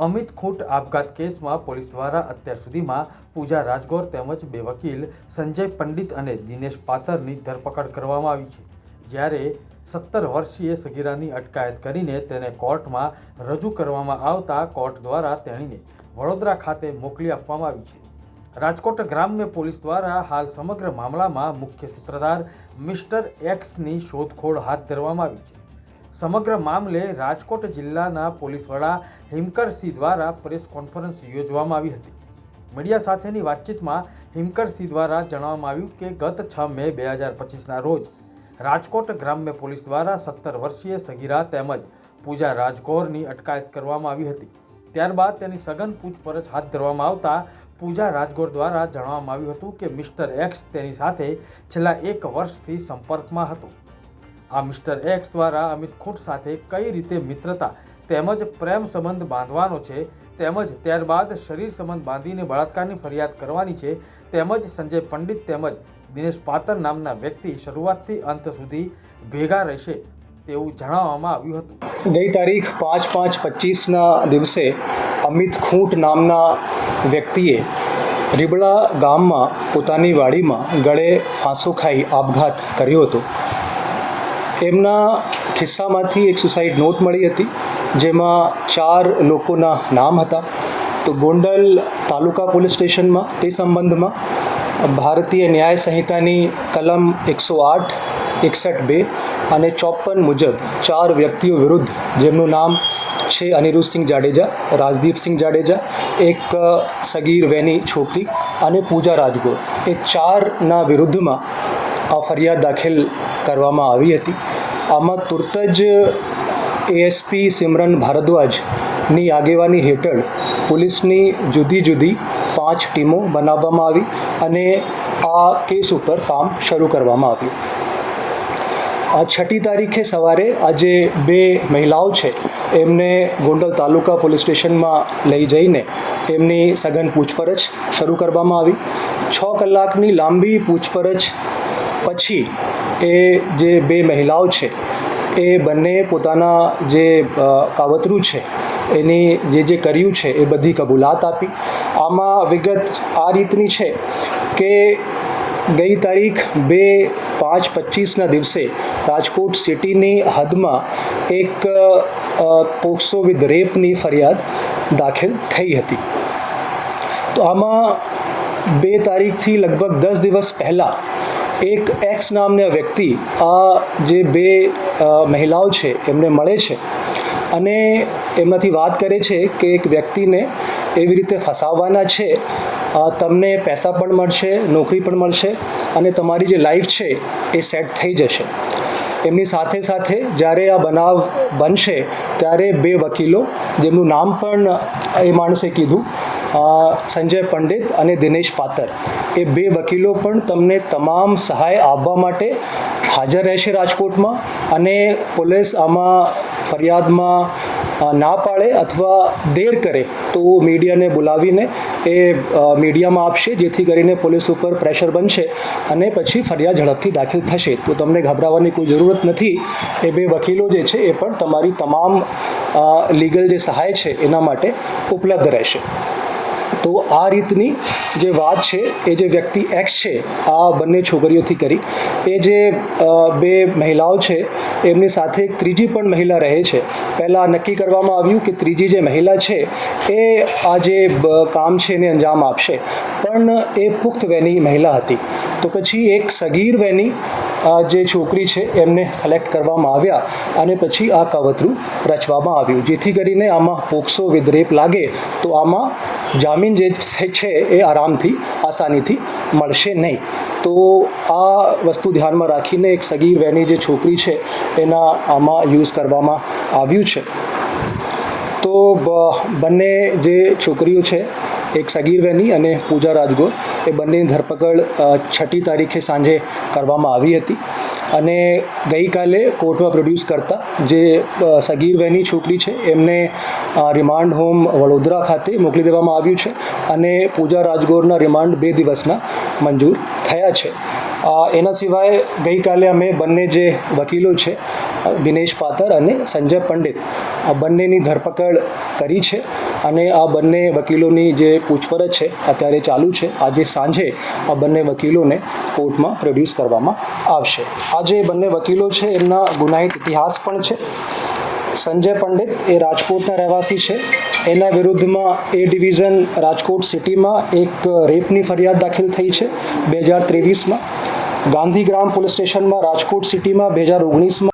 અમિત ખૂટ આપઘાત કેસમાં પોલીસ દ્વારા અત્યાર સુધીમાં પૂજા રાજગોર તેમજ બે વકીલ સંજય પંડિત અને દિનેશ પાતરની ધરપકડ કરવામાં આવી છે. જ્યારે સત્તર વર્ષીય સગીરાની અટકાયત કરીને તેને કોર્ટમાં રજૂ કરવામાં આવતા કોર્ટ દ્વારા તેણીને વડોદરા ખાતે મોકલી આપવામાં આવી છે. રાજકોટ ગ્રામ્ય પોલીસ દ્વારા હાલ સમગ્ર મામલામાં મુખ્ય સૂત્રધાર મિસ્ટર એક્સની શોધખોળ હાથ ધરવામાં આવી છે. સમગ્ર મામલે રાજકોટ જિલ્લાના પોલીસ વડા હિમકરસિંહ દ્વારા પ્રેસ કોન્ફરન્સ યોજવામાં આવી હતી. મીડિયા સાથેની વાતચીતમાં હિમકરસિંહ દ્વારા જણાવવામાં આવ્યું કે ગત છ મે બે હજાર પચીસના રોજ રાજકોટ ગ્રામ્ય પોલીસ દ્વારા સત્તર વર્ષીય સગીરા તેમજ પૂજા રાજગોરની અટકાયત કરવામાં આવી હતી. ત્યારબાદ તેની સઘન પૂછપરછ હાથ ધરવામાં આવતા પૂજા રાજગોર દ્વારા જણાવવામાં આવ્યું હતું કે મિસ્ટર એક્સ તેની સાથે છેલ્લા એક વર્ષથી સંપર્કમાં હતો. આ મિસ્ટર એક્સ દ્વારા અમિત ખૂટ સાથે કઈ રીતે મિત્રતા તેમજ પ્રેમ સંબંધ બાંધવાનો છે, તેમજ ત્યારબાદ શરીર સંબંધ બાંધીને બળાત્કારની ફરિયાદ કરવાની છે, તેમજ સંજય પંડિત તેમજ દિનેશ પાતર નામના વ્યક્તિ શરૂઆતથી અંત સુધી ભેગા રહેશે તેવું જણાવવામાં આવ્યું હતું. ગઈ તારીખ પાંચ પાંચ પચીસના દિવસે અમિત ખૂંટ નામના વ્યક્તિએ રીબડા ગામમાં પોતાની વાડીમાં ગળે ફાંસો ખાઈ આપઘાત કર્યો હતો. એમના ખિસ્સામાંથી એક સુસાઇડ નોટ મળી હતી, જેમાં ચાર લોકોના નામ હતા. તો ગોંડલ તાલુકા પોલીસ સ્ટેશનમાં, તે સંબંધમાં ભારતીય ન્યાય સંહિતાની કલમ એકસો આઠ, એકસઠ બે અને ચોપન મુજબ ચાર વ્યક્તિઓ વિરુદ્ધ, જેમનું નામ છે અનિરુદ્ધસિંહ જાડેજા રાજદીપસિંહ જાડેજા, એક સગીર વેની છોકરી અને પૂજા રાજગોર. એ ચારના વિરુદ્ધમાં આ ફરિયાદ દાખલ કરવામાં આવી હતી. આમાં તુરત જ એએસપી સિમરન ભારદ્વાજની આગેવાની હેઠળ પોલીસની જુદી જુદી પાંચ ટીમો બનાવવામાં આવી અને આ કેસ ઉપર કામ શરૂ કરવામાં આવ્યું. આ છઠ્ઠી તારીખે સવારે આજે બે મહિલાઓ છે, એમને ગોંડલ તાલુકા પોલીસ સ્ટેશનમાં લઈ જઈને એમની સઘન પૂછપરછ શરૂ કરવામાં આવી. છ કલાકની લાંબી પૂછપરછ પછી એ જે બે મહિલાઓ છે, એ બંને પોતાના જે કાવતરું છે, એની જે જે કર્યું છે, એ બધી કબૂલાત આપી. આમાં વિગત આ રીતની છે કે ગઈ તારીખ બે પાંચ પચીસના દિવસે રાજકોટ સિટીની હદમાં એક પોક્સો વિથ રેપની ફરિયાદ દાખલ થઈ હતી. તો આમાં બે તારીખથી લગભગ દસ દિવસ પહેલાં એક એક્સ નામના વ્યક્તિ આ જે બે મહિલાઓ છે, એમને મળે છે અને એમનાથી વાત કરે છે કે એક વ્યક્તિને એવી રીતે ફસાવવાના છે તમને પૈસા પણ મળશે, નોકરી પણ મળશે અને તમારી જે લાઈફ છે એ સેટ થઈ જશે. એમની સાથે સાથે જ્યારે આ બનાવ બનશે ત્યારે બે વકીલો, જેમનું નામ પણ એ માણસે કીધું સંજય પંડિત અને દિનેશ પાતર, એ બે વકીલો પણ તમને તમામ સહાય આપવા માટે હાજર રહેશે રાજકોટમાં અને પોલીસ આમાં ફરિયાદમાં ના પાડે અથવા દેર કરે તો મીડિયાને બોલાવીને એ મીડિયામાં આપશે, જેથી કરીને પોલીસ ઉપર પ્રેશર બનશે અને પછી ફરિયાદ ઝડપથી દાખલ થશે. તો તમને ગભરાવાની કોઈ જરૂરત નથી. એ બે વકીલો જે છે એ પણ તમારી તમામ લીગલ જે સહાય છે એના માટે ઉપલબ્ધ રહેશે. તો આ રીતની જે વાત છે, એ જે વ્યક્તિ એક્સ છે, આ બંને છોકરીઓથી કરી, એ જે બે મહિલાઓ છે એમની સાથે એક ત્રીજી પણ મહિલા રહે છે. પહેલાં નક્કી કરવામાં આવ્યું કે ત્રીજી જે મહિલા છે, એ આ જે કામ છે એને અંજામ આપશે. પણ એ પુખ્ત વયની મહિલા હતી. તો પછી એક સગીર વયની આ જે છોકરી છે, એમને સિલેક્ટ કરવામાં આવ્યા અને પછી આ કાવતરું રચવામાં આવ્યું. જેથી કરીને આમાં પોક્સો વિદ્રેપ લાગે, તો આમાં જામીન જે છે, એ આરામથી, આસાનીથી મળશે નહીં. તો આ વસ્તુ ધ્યાનમાં રાખીને એક સગીર વહેની જે છોકરી છે એના આમાં યુઝ કરવામાં આવ્યું છે. તો બંને જે છોકરીઓ છે, એક સગીર વેની અને પૂજા રાજગોર, એ બંનેની ધરપકડ છઠ્ઠી તારીખે સાંજે કરવામાં આવી હતી. અને ગઈકાલે કોર્ટમાં પ્રોડ્યુસ કરતા જે સગીર વેની છોકરી છે, એમને રિમાન્ડ હોમ વડોદરા ખાતે મોકલી દેવામાં આવ્યું છે અને પૂજા રાજગોરના રિમાન્ડ બે દિવસના મંજૂર થયા છે. એના સિવાય ગઈકાલે અમે બંને જે વકીલો છે દિનેશ પાતર અને સંજય પંડિત આ બંનેની ધરપકડ કરી છે અને આ બંને વકીલોની જે પૂછપરછ છે, અત્યારે ચાલુ છે. આજે સાંજે આ બંને વકીલોને કોર્ટમાં પ્રોડ્યુસ કરવામાં આવશે. આ જે બંને વકીલો છે, એમના ગુનાહિત ઇતિહાસ પણ છે. સંજય પંડિત એ રાજકોટના રહેવાસી છે. એના વિરુદ્ધમાં એ ડિવિઝન રાજકોટ સિટીમાં એક રેપની ફરિયાદ દાખલ થઈ છે, બે હજાર ત્રેવીસમાં. ગાંધીગ્રામ પોલીસ સ્ટેશનમાં રાજકોટ સિટીમાં બે હજાર ઓગણીસમાં